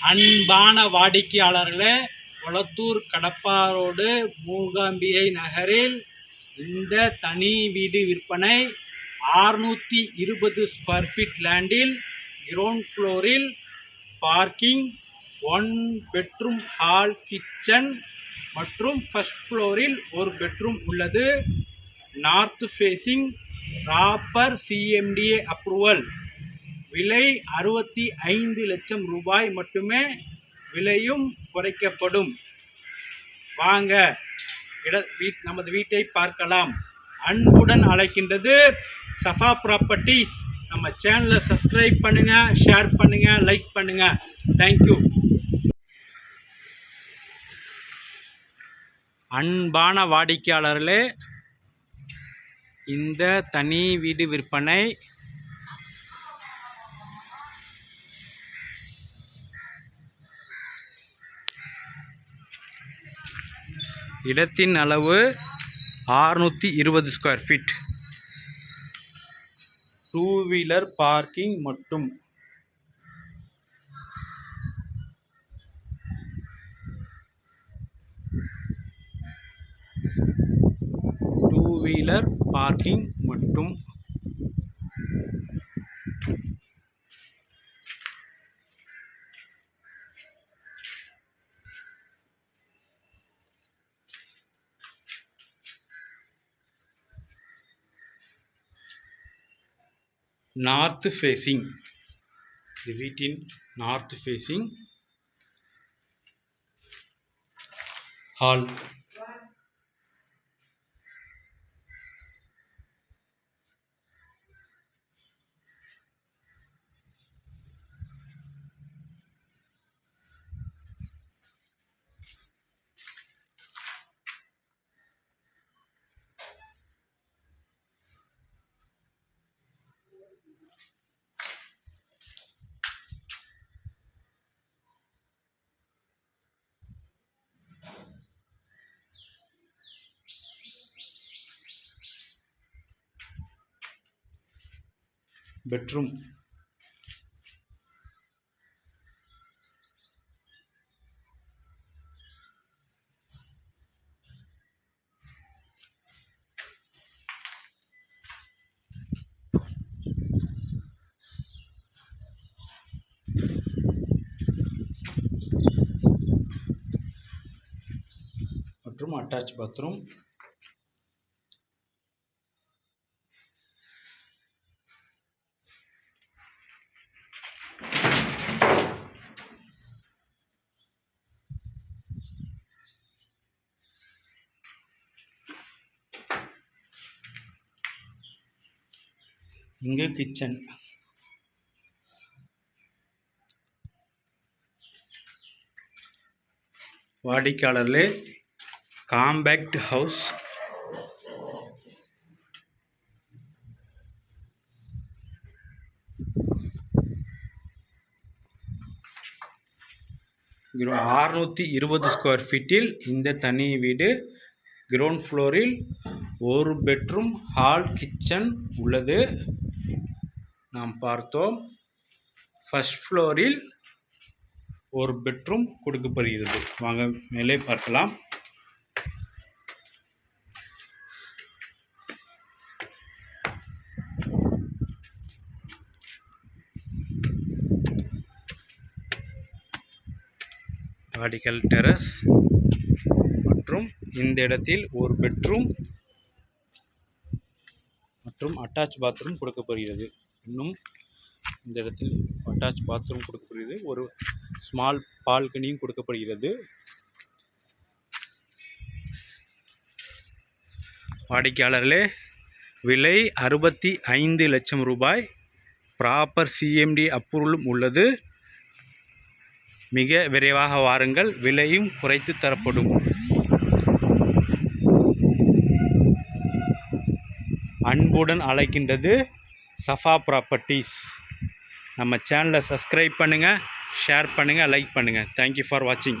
அன்பான வாடிக்கையாளர்களே கொளத்தூர் கடப்பாரோடு மூகாம்பிகை நகரில் இந்த தனி வீடு விற்பனை ஆறுநூற்றி இருபது ஸ்கொயர் ஃபீட் லேண்டில் கிரவுண்ட் ஃப்ளோரில் parking one bedroom hall kitchen மற்றும் ஃபஸ்ட் ஃப்ளோரில் ஒரு பெட்ரூம் உள்ளது. North facing proper CMDA approval விலை அறுபத்தி ஐந்து லட்சம் ரூபாய் மட்டுமே விலையும் குறைக்கப்படும். வாங்க இட வீட் நமது வீட்டை பார்க்கலாம். அன்புடன் அழைக்கின்றது சஃபா ப்ராப்பர்ட்டிஸ் நம்ம சேனலை சப்ஸ்கிரைப் பண்ணுங்க ஷேர் பண்ணுங்க லைக் பண்ணுங்க. தேங்க்யூ அன்பான வாடிக்கையாளர்களே இந்த தனி வீடு விற்பனை இடத்தின் அளவு ஆறுநூற்றி இருபது square feet two wheeler parking மட்டும். டூ வீலர் பார்க்கிங் மட்டும். North facing. இது வீட்டின் north facing hall. Bedroom attach bathroom இங்கே கிச்சன் வாடிக்கையாளர்களே காம்பேக்ட் ஹவுஸ். ஆறுநூற்றி இருபது ஸ்கொயர் ஃபீட்டில் இந்த தனி வீடு கிரவுண்ட் ஃப்ளோரில் ஒரு பெட்ரூம் ஹால் கிச்சன் உள்ளது. நாம் பார்த்தோம். ஃபர்ஸ்ட் ஃப்ளோரில் ஒரு பெட்ரூம் கொடுக்கப்படுகிறது. வாங்க மேலே பார்க்கலாம். வாடிக்கல் டெரஸ் மற்றும் இந்த இடத்தில் ஒரு பெட்ரூம் மற்றும் அட்டாச் பாத்ரூம் கொடுக்கப்படுகிறது. இன்னும் இந்த இடத்தில் அட்டாச் பாத்ரூம் கொடுக்கப்படுகிறது. ஒரு ஸ்மால் பால்கனியும் கொடுக்கப்படுகிறது. வாடிக்கையாளர்களே விலை அறுபத்தி ஐந்து லட்சம் ரூபாய். ப்ராப்பர் சிஎம்டி அப்ரூவலும் உள்ளது. மிக விரைவாக வாருங்கள். விலையும் குறைத்து தரப்படும். அன்புடன் அழைக்கின்றது சஃபா ப்ராப்பர்ட்டிஸ் நம்ம சேனலை சப்ஸ்கிரைப் பண்ணுங்கள் ஷேர் பண்ணுங்கள் லைக் பண்ணுங்கள் தேங்க்யூ ஃபார் வாட்சிங்